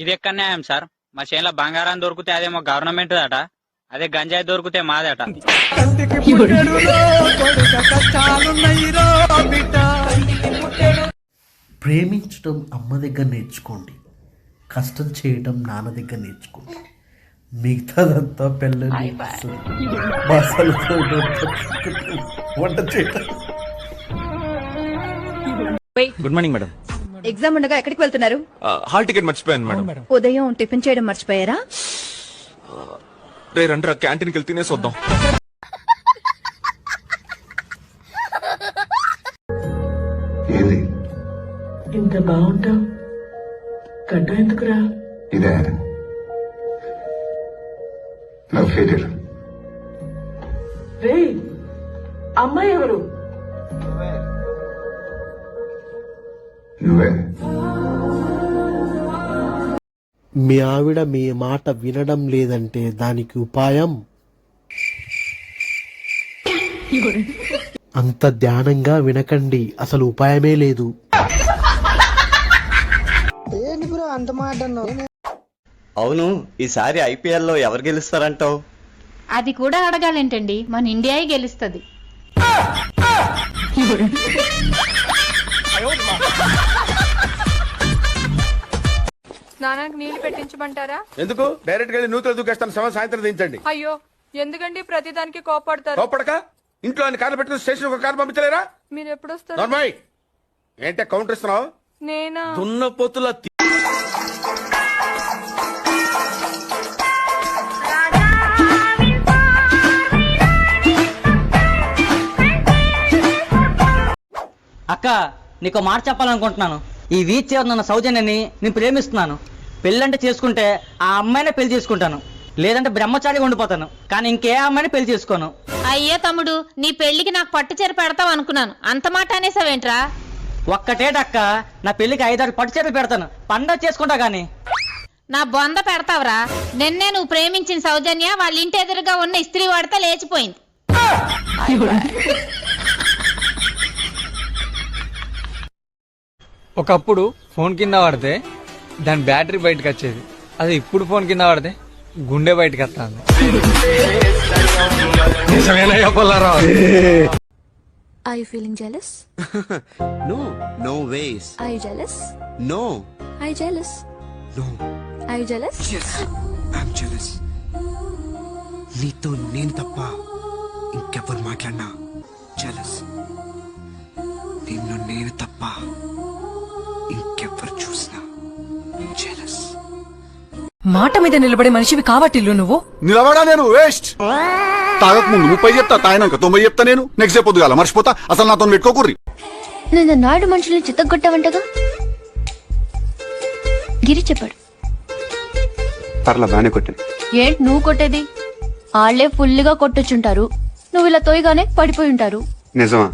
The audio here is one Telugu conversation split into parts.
ఇది ఎక్కడ న్యాయం సార్? మా చేనులో బంగారం దొరికితే అదేమో గవర్నమెంట్ అట అదే గంజాయి దొరికితే మాదట. ప్రేమించడం అమ్మ దగ్గర నేర్చుకోండి. కష్టం చేయడం నాన్న దగ్గర నేర్చుకోండి. మిగతాదంతా పిల్లలు వంట చేయడం గుడ్ మార్నింగ్ మేడం. ఎగ్జామ్ ఉండగా ఎక్కడికి వెళ్తున్నారు? హాల్ టికెట్ మర్చిపోయాను మేడం. ఉదయం టిఫిన్ చేయడం మర్చిపోయారా? రే రండి క్యాంటీన్కి వెళ్తే తినేసి వద్దాం. ఏది? ఇంత బాగుంటావు. గడ్డం ఎందుకురా? ఇదే లవ్ ఫెయిలియర్ రే అమ్మాయి ఎవరు? నువ్వే. మీ ఆవిడ మీ మాట వినడం లేదంటే దానికి ఉపాయం? అంత ధ్యానంగా వినకండి అసలు ఉపాయమే లేదు. అవును ఈసారి ఐపీఎల్లో ఎవరు గెలుస్తారంటావు? అది కూడా అడగాలేంటండి మన ఇండియాయే గెలుస్తుంది. స్నానానికి నీళ్ళు పెట్టించమంటారా? ఎందుకు? డైరెక్ట్గా నూతులు దూకేస్తాను సమయం సాయంత్రం దించండి. అయ్యో ఎందుకండి ప్రతిదానికి కోపడతారు కోపడక ఇంట్లో అన్ని కార్లు పెట్టుకుని స్టేషన్ ఒక కారు పంపించలేరా? మీరు ఎప్పుడు వస్తారు నార్మల్ ఏంటే కౌంటర్ ఇస్తున్నావు? నేనా? దున్న పొత్తుల అక్క నీకు మాట చెప్పాలనుకుంటున్నాను. ఈ వీచ్ నన్న సౌజన్యని నేను ప్రేమిస్తున్నాను. పెళ్ళంటే చేసుకుంటే ఆ అమ్మాయినే పెళ్ళి చేసుకుంటాను. లేదంటే బ్రహ్మచారిగా ఉండిపోతాను. కానీ ఇంకే అమ్మాయిని పెళ్ళి చేసుకోను. అయ్యో తమ్ముడు నీ పెళ్ళికి నాకు పట్టు చీర పెడతావు అనుకున్నాను. అంత మాట అనేసావేంట్రా? ఒక్కటేటక్క నా పెళ్ళికి ఐదారు పట్టు చీరలు పెడతాను. పండగ చేసుకుంటా గానీ. నా బొంద పెడతావురా. నిన్నే నువ్వు ప్రేమించిన సౌజన్య వాళ్ళ ఇంటి ఎదురుగా ఉన్న ఇస్త్రీ వాడితే లేచిపోయింది. ఒకప్పుడు ఫోన్ కింద పడితే దాని బ్యాటరీ బయటకు వచ్చేది. అదే ఇప్పుడు ఫోన్ కింద పడితే గుండె బయటకు వస్తుంది. I feeling jealous no no was I jealous no I jealous no I jealous I'm jealous నీతో నేను తప్ప ఇంకెవరు మాట్లాడినా? జెలస్ నిన్ను నేను తప్ప మాట మీద నిలబడే మనిషివి కావటిల్లు నువ్వు? నిలబడా నేను వేస్ట్! తాగక ముందు ముప్పై చెప్తా తాగినాక తొంభై చెప్తా నేను. నెక్స్ట్ డే పొద్దుగాల మర్చిపోతా అసలు నాతో పెట్టుకోకుర్రి నేను నాయుడు మనుషుల్ని చిత్తగొట్టావంటగా గిరి చెప్పాడు. పర్లా బాగానే కొట్టింది. ఏంటి నువ్వు కొట్టేది? ఆళ్ళే ఫుల్గా కొట్టొచ్చుంటారు నువ్వు ఇలా తోయగానే పడిపోయి ఉంటారు నిజమా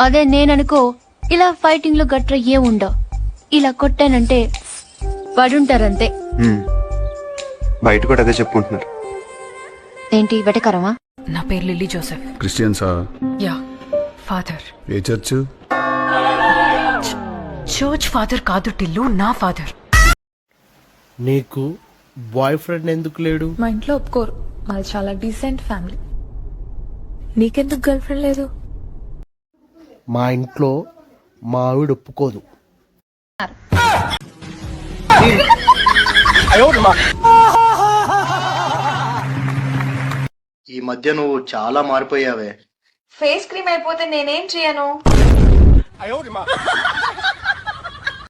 అదే నేననుకో ఇలా ఫైటింగ్లో గట్ర ఏ ఉండవు. ఇలా కొట్టానంటే పడుంటారంతే. బయట కూడా అదే చెప్పుకుంటున్నారు. ఏంటి వెటకరమా? నా పేరు లిల్లీ జోసెఫ్. క్రిస్టియన్సా యా ఫాదర్. ఏ చర్చ్? చర్చ్ ఫాదర్ కాదు టిల్లు నా ఫాదర్. నీకు బాయ్ ఫ్రెండ్ ఎందుకు లేడు? మా ఇంట్లో ఒప్పుకోరు. మాది చాలా డీసెంట్ ఫ్యామిలీ నీకెందుకు గర్ల్ ఫ్రెండ్ లేదు? మా ఇంట్లో మా ఆవిడ ఒప్పుకోదు. ఈ మధ్య నువ్వు చాలా మారిపోయావే. ఫేస్ క్రీమ్ అయిపోతే నేనేం చేయను?